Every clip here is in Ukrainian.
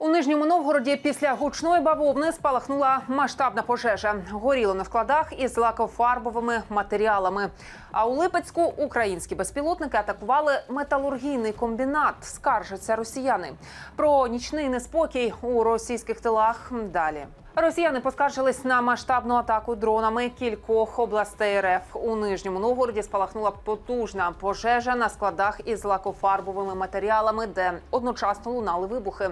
У нижньому Новгороді після гучної бавовни спалахнула масштабна пожежа. Горіло на складах із лакофарбовими матеріалами. А у Липецьку українські безпілотники атакували металургійний комбінат. Скаржаться росіяни. Про нічний неспокій у російських тилах далі. Росіяни поскаржились на масштабну атаку дронами кількох областей РФ. У нижньому Новгороді спалахнула потужна пожежа на складах із лакофарбовими матеріалами, де одночасно лунали вибухи.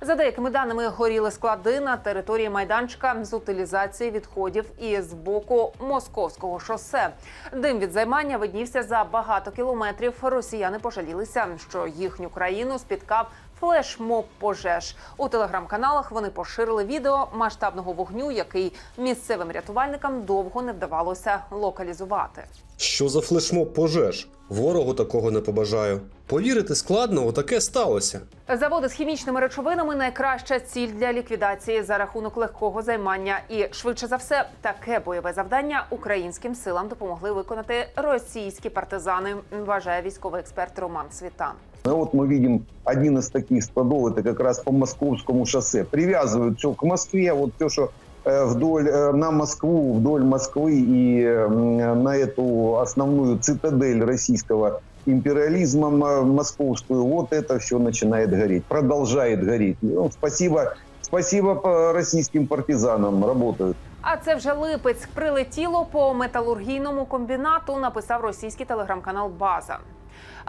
За деякими даними горіли склади на території майданчика з утилізації відходів і з боку московського шосе. Дим від займання виднівся за багато кілометрів. Росіяни пожалілися, що їхню країну спіткав флешмоб пожеж. У телеграм-каналах вони поширили відео масштабного вогню, який місцевим рятувальникам довго не вдавалося локалізувати. Що за флешмоб пожеж? Ворогу такого не побажаю. Повірити складно, отаке сталося. Заводи з хімічними речовинами найкраща ціль для ліквідації за рахунок легкого займання. І швидше за все, таке бойове завдання українським силам допомогли виконати російські партизани. Вважає військовий експерт Роман Світан. Ну вот мы видим один из таких складов, это как раз по московскому шоссе. Привязывают все к Москве, вот все, что э, вдоль, э, на Москву, вдоль Москвы и м, на эту основную цитадель российского империализма м, московскую, вот это все начинает гореть, продолжает гореть. Ну, спасибо, спасибо по российским партизанам, работают. А це вже Липецьк прилетіло по металургійному комбінату. Написав російський телеграм-канал База.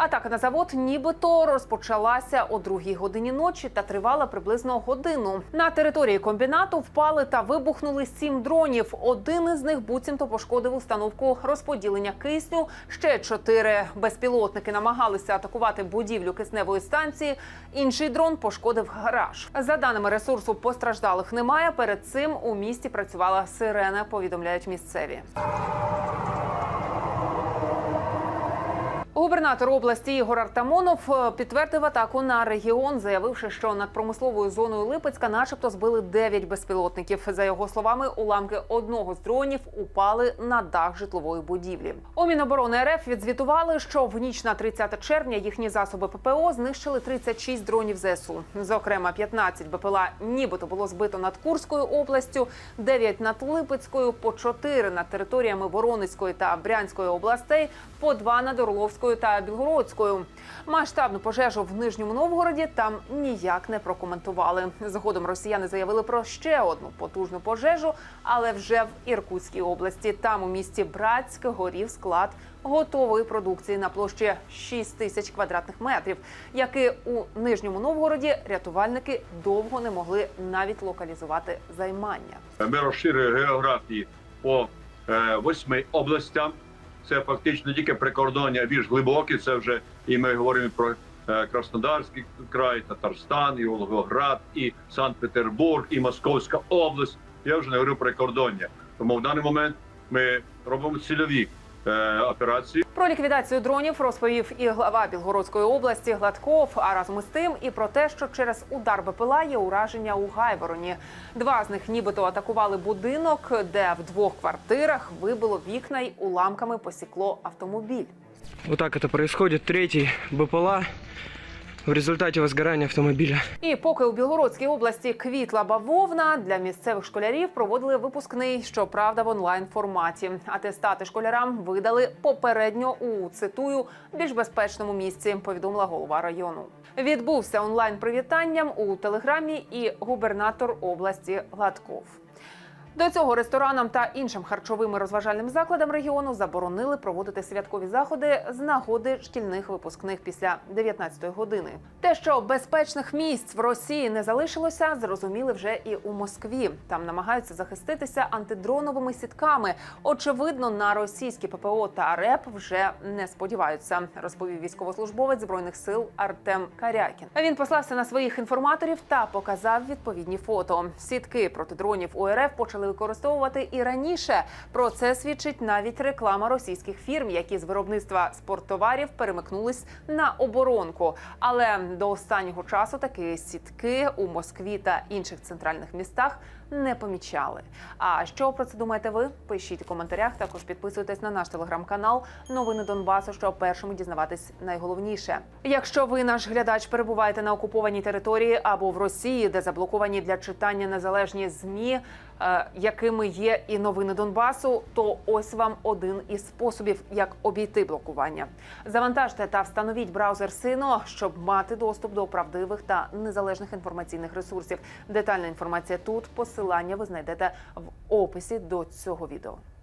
Атака на завод нібито розпочалася о другій годині ночі та тривала приблизно годину. На території комбінату впали та вибухнули сім дронів. Один із них буцімто пошкодив установку розподілення кисню. Ще чотири безпілотники намагалися атакувати будівлю кисневої станції. Інший дрон пошкодив гараж. За даними ресурсу, постраждалих немає. Перед цим у місті працювала сирена. Повідомляють місцеві. Губернатор області Ігор Артамонов е, підтвердив атаку на регіон, заявивши, що над промисловою зоною Липецька, начебто, збили 9 безпілотників. За його словами, уламки одного з дронів упали на дах житлової будівлі. У Міноборони РФ відзвітували, що в ніч на 30 червня їхні засоби ППО знищили 36 дронів ЗСУ. Зокрема, 15 БПЛА нібито було збито над Курською областю, 9 над Липецькою, по 4 над територіями Воронезької та Брянської областей, по 2 над Орловською та Білгородською. Масштабну пожежу в Нижньому Новгороді там ніяк не прокоментували. Згодом росіяни заявили про ще одну потужну пожежу, але вже в Іркутській області. Там у місті Братськ горів склад готової продукції на площі 6 тисяч квадратних метрів, який у Нижньому Новгороді рятувальники довго не могли навіть локалізувати займання. Ми розширили географії по е, восьми областям. Це фактично тільки прикордоння, більш глибокі. Це вже і ми говоримо про е, Краснодарський край, Татарстан, і Волгоград, і Санкт-Петербург, і Московська область. Я вже не говорю про прикордоння. Тому в даний момент ми робимо цільові операції. Про ліквідацію дронів розповів і глава Білгородської області Гладков. А разом із тим і про те, що через удар БПЛА є ураження у Гайвороні. Два з них нібито атакували будинок, де в двох квартирах вибило вікна й уламками посікло автомобіль. Вот це відбувається. Третій БПЛА в результате возгорания автомобиля. І поки у Білгородській області квітла бавовна для місцевих школярів проводили випускний, щоправда, в онлайн форматі. Атестати школярам видали попередньо у цитую більш безпечному місці. Повідомила голова району. Відбувся онлайн привітанням у телеграмі і губернатор області Гладков. До цього ресторанам та іншим харчовим і розважальним закладам регіону заборонили проводити святкові заходи з нагоди шкільних випускних після 19-ї години. Те, що безпечних місць в Росії не залишилося, зрозуміли вже і у Москві. Там намагаються захиститися антидроновими сітками. Очевидно, на російські ППО та РЕП вже не сподіваються, розповів військовослужбовець збройних сил Артем Карякін. Він послався на своїх інформаторів та показав відповідні фото. Сітки проти дронів у РФ почали використовувати і раніше. Про це свідчить навіть реклама російських фірм, які з виробництва спорттоварів перемикнулись на оборонку. Але до останнього часу такі сітки у Москві та інших центральних містах не помічали. А що про це думаєте ви? Пишіть у коментарях. Також підписуйтесь на наш телеграм-канал Новини Донбасу, щоб першими дізнаватись найголовніше. Якщо ви наш глядач перебуваєте на окупованій території або в Росії, де заблоковані для читання незалежні змі, е, якими є і новини Донбасу, то ось вам один із способів, як обійти блокування. Завантажте та встановіть браузер Сино, щоб мати доступ до правдивих та незалежних інформаційних ресурсів. Детальна інформація тут. Посилання ви знайдете в описі до цього відео.